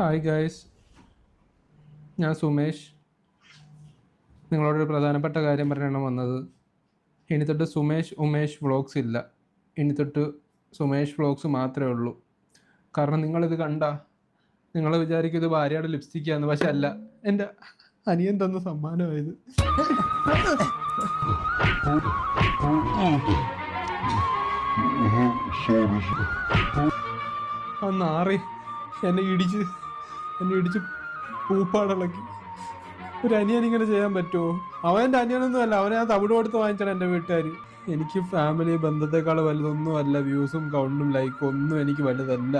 Hi guys ഞാൻ സുമേഷ്. നിങ്ങളോടൊരു പ്രധാനപ്പെട്ട കാര്യം പറയാനാണ് വന്നത്. ഇനി തൊട്ട് സുമേഷ് ഉമേഷ് വ്ളോഗ്സ് ഇല്ല. ഇനി തൊട്ട് സുമേഷ് വ്ളോഗ്സ് മാത്രമേ ഉള്ളൂ. കാരണം നിങ്ങളിത് കണ്ട നിങ്ങൾ വിചാരിക്കും ഇത് ഭാര്യയുടെ ലിപ്സ്റ്റിക്കാന്ന്. പക്ഷെ അല്ല എന്റെ അനിയൻ തന്ന സമ്മാനമായത് ആ നാറി എന്നെ ഇടിച്ച് എന്നെ ഇടിച്ച് പൂപ്പാടിളക്കി. ഒരു അനിയൻ ഇങ്ങനെ ചെയ്യാൻ പറ്റുമോ അവൻ എന്റെ അനിയനൊന്നും അല്ല. അവനെ ആ തവിട് കൊടുത്ത് വാങ്ങിച്ചാണ് എന്റെ വീട്ടുകാർ എനിക്ക് ഫാമിലി ബന്ധത്തെക്കാൾ വലുതൊന്നും അല്ല. വ്യൂസും കൗണ്ടും ലൈക്കും ഒന്നും എനിക്ക് വലുതല്ല.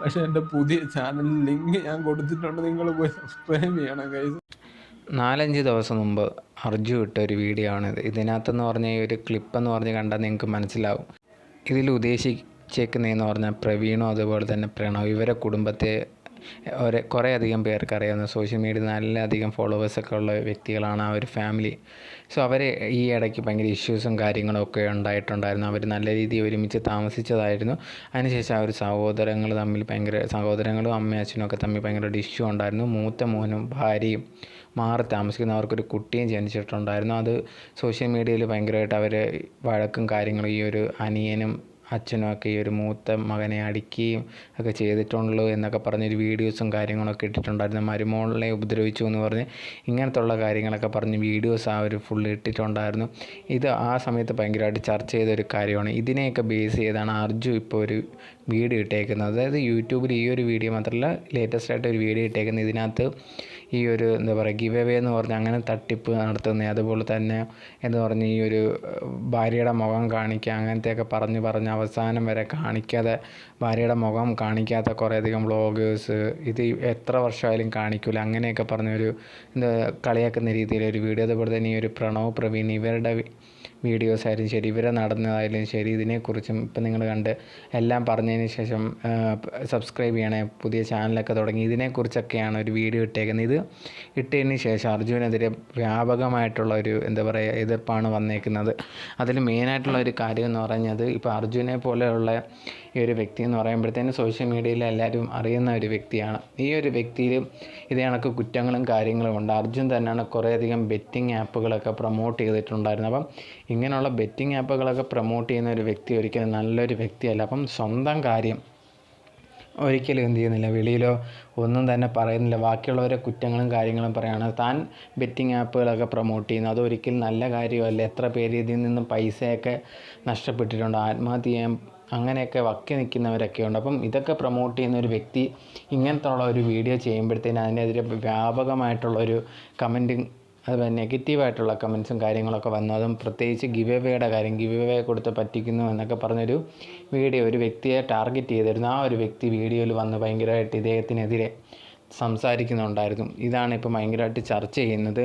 പക്ഷെ എന്റെ പുതിയ ചാനൽ ലിങ്ക് ഞാൻ കൊടുത്തിട്ടുണ്ട്. നിങ്ങൾ പോയി സബ്സ്ക്രൈബ് ചെയ്യണം കൈസ് നാലഞ്ച് ദിവസം മുമ്പ് അർജു ഇട്ട ഒരു വീഡിയോ ആണിത് ഇതിനകത്തെന്ന് പറഞ്ഞ ഈ ഒരു ക്ലിപ്പെന്ന് പറഞ്ഞ് കണ്ടാൽ നിങ്ങൾക്ക് മനസ്സിലാവും. ഇതിൽ ഉദ്ദേശിച്ചേക്കുന്നതെന്ന് പറഞ്ഞാൽ പ്രവീണും അതുപോലെ തന്നെ പ്രണവ്. ഇവരെ കുടുംബത്തെ ഒരു കുറേ അധികം പേർക്ക് അറിയാവുന്ന സോഷ്യൽ മീഡിയ നല്ല അധികം ഫോളോവേഴ്സൊക്കെ ഉള്ള വ്യക്തികളാണ് ആ ഒരു ഫാമിലി സോ അവർ ഈ ഇടയ്ക്ക് ഭയങ്കര ഇഷ്യൂസും കാര്യങ്ങളും ഒക്കെ ഉണ്ടായിട്ടുണ്ടായിരുന്നു. അവർ നല്ല രീതിയിൽ ഒരുമിച്ച് താമസിച്ചതായിരുന്നു. അതിനുശേഷം ആ ഒരു സഹോദരങ്ങൾ തമ്മിൽ ഭയങ്കര സഹോദരങ്ങളും അമ്മയും അച്ഛനും ഒക്കെ തമ്മിൽ ഭയങ്കര ഇഷ്യൂ ഉണ്ടായിരുന്നു. മൂത്ത മോനും ഭാര്യയും മാറി താമസിക്കുന്ന. അവർക്കൊരു കുട്ടിയും ജനിച്ചിട്ടുണ്ടായിരുന്നു. അത് സോഷ്യൽ മീഡിയയിൽ ഭയങ്കരമായിട്ട് അവർ വഴക്കും കാര്യങ്ങളും ഈ ഒരു അനിയനും അച്ഛനും ഒക്കെ ഈ ഒരു മൂത്ത മകനെ അടിക്കുകയും ഒക്കെ ചെയ്തിട്ടുള്ളൂ എന്നൊക്കെ പറഞ്ഞൊരു വീഡിയോസും കാര്യങ്ങളൊക്കെ ഇട്ടിട്ടുണ്ടായിരുന്നു. മരുമോളിനെ ഉപദ്രവിച്ചു എന്ന് പറഞ്ഞ് ഇങ്ങനത്തുള്ള കാര്യങ്ങളൊക്കെ പറഞ്ഞ് വീഡിയോസ് ആ ഒരു ഫുൾ ഇട്ടിട്ടുണ്ടായിരുന്നു. ഇത് ആ സമയത്ത് ഭയങ്കരമായിട്ട് ചർച്ച ചെയ്ത ഒരു കാര്യമാണ്. ഇതിനെയൊക്കെ ബേസ് ചെയ്താണ് അർജു ഇപ്പോൾ ഒരു വീഡിയോ ഇട്ടേക്കുന്നത്. അതായത് യൂട്യൂബിൽ ഈ ഒരു വീഡിയോ മാത്രമല്ല ലേറ്റസ്റ്റ് ആയിട്ട് ഒരു വീഡിയോ ഇട്ടേക്കുന്നത്. ഇതിനകത്ത് ഈ ഒരു എന്താ പറയുക ഗിവ് അവേ എന്ന് പറഞ്ഞ് അങ്ങനെ തട്ടിപ്പ് നടത്തുന്നത് അതുപോലെ തന്നെ എന്ന് പറഞ്ഞ് ഈ ഒരു ഭാര്യയുടെ മുഖം കാണിക്കുക അങ്ങനത്തെയൊക്കെ പറഞ്ഞ് പറഞ്ഞ് അവസാനം വരെ കാണിക്കാതെ ഭാര്യയുടെ മുഖം കാണിക്കാത്ത കുറേയധികം വ്ളോഗേഴ്സ് ഇത് എത്ര വർഷമായാലും കാണിക്കില്ല അങ്ങനെയൊക്കെ പറഞ്ഞൊരു എന്താ കളിയാക്കുന്ന രീതിയിലൊരു വീഡിയോ അതുപോലെ തന്നെ ഈ ഒരു പ്രണവ് പ്രവീൺ ഇവരുടെ വീഡിയോസ് ആയാലും ശരി ഇവരെ നടന്നതായാലും ശരി ഇതിനെക്കുറിച്ചും ഇപ്പം നിങ്ങൾ കണ്ട് എല്ലാം പറഞ്ഞതിന് ശേഷം സബ്സ്ക്രൈബ് ചെയ്യണേ പുതിയ ചാനലൊക്കെ തുടങ്ങി ഇതിനെക്കുറിച്ചൊക്കെയാണ് ഒരു വീഡിയോ ഇട്ടേക്കുന്നത്. ഇത് ഇട്ടതിന് ശേഷം അർജുനെതിരെ വ്യാപകമായിട്ടുള്ള ഒരു എന്താ പറയുക എതിർപ്പാണ് വന്നേക്കുന്നത്. അതിൽ മെയിനായിട്ടുള്ള ഒരു കാര്യം എന്ന് പറഞ്ഞത് ഇപ്പോൾ അർജുനെ പോലെയുള്ള ഈ ഒരു വ്യക്തി എന്ന് പറയുമ്പോഴത്തേനും സോഷ്യൽ മീഡിയയിൽ എല്ലാവരും അറിയുന്ന ഒരു വ്യക്തിയാണ്. ഈ ഒരു വ്യക്തിയിൽ ഇതേ കണക്ക് കുറ്റങ്ങളും കാര്യങ്ങളും ഉണ്ട്. അർജുൻ തന്നെയാണ് കുറേയധികം ബെറ്റിംഗ് ആപ്പുകളൊക്കെ പ്രൊമോട്ട് ചെയ്തിട്ടുണ്ടായിരുന്നു അപ്പം ഇങ്ങനെയുള്ള ബെറ്റിംഗ് ആപ്പുകളൊക്കെ പ്രൊമോട്ട് ചെയ്യുന്ന ഒരു വ്യക്തി ഒരിക്കലും നല്ലൊരു വ്യക്തിയല്ല. അപ്പം സ്വന്തം കാര്യം ഒരിക്കലും എന്ത് ചെയ്യുന്നില്ല. വെളിയിലോ ഒന്നും തന്നെ പറയുന്നില്ല. ബാക്കിയുള്ളവരെ കുറ്റങ്ങളും കാര്യങ്ങളും പറയുകയാണ് താൻ ബെറ്റിംഗ് ആപ്പുകളൊക്കെ പ്രൊമോട്ട് ചെയ്യുന്നു. അതൊരിക്കലും നല്ല കാര്യമല്ല. എത്ര പേര് ഇതിൽ നിന്നും പൈസയൊക്കെ നഷ്ടപ്പെട്ടിട്ടുണ്ട്. ആത്മഹത്യ ചെയ്യാൻ അങ്ങനെയൊക്കെ വക്കി നിൽക്കുന്നവരൊക്കെ ഉണ്ട്. അപ്പം ഇതൊക്കെ പ്രൊമോട്ട് ചെയ്യുന്ന ഒരു വ്യക്തി ഇങ്ങനത്തെ ഉള്ള ഒരു വീഡിയോ ചെയ്യുമ്പോഴത്തേന് അതിനെതിരെ വ്യാപകമായിട്ടുള്ള ഒരു കമന്റും അതുപോലെ നെഗറ്റീവായിട്ടുള്ള കമൻസും കാര്യങ്ങളൊക്കെ വന്നു. അതും പ്രത്യേകിച്ച് ഗിവ് എവേയുടെ കാര്യം ഗിവ് എവേ കൊടുത്ത് പറ്റിക്കുന്നു എന്നൊക്കെ പറഞ്ഞൊരു വീഡിയോ ഒരു വ്യക്തിയെ ടാർഗറ്റ് ചെയ്തിരുന്നു. ആ ഒരു വ്യക്തി വീഡിയോയിൽ വന്ന് ഭയങ്കരമായിട്ട് ഇദ്ദേഹത്തിനെതിരെ സംസാരിക്കുന്നുണ്ടായിരുന്നു. ഇതാണ് ഇപ്പോൾ ഭയങ്കരമായിട്ട് ചർച്ച ചെയ്യുന്നത്.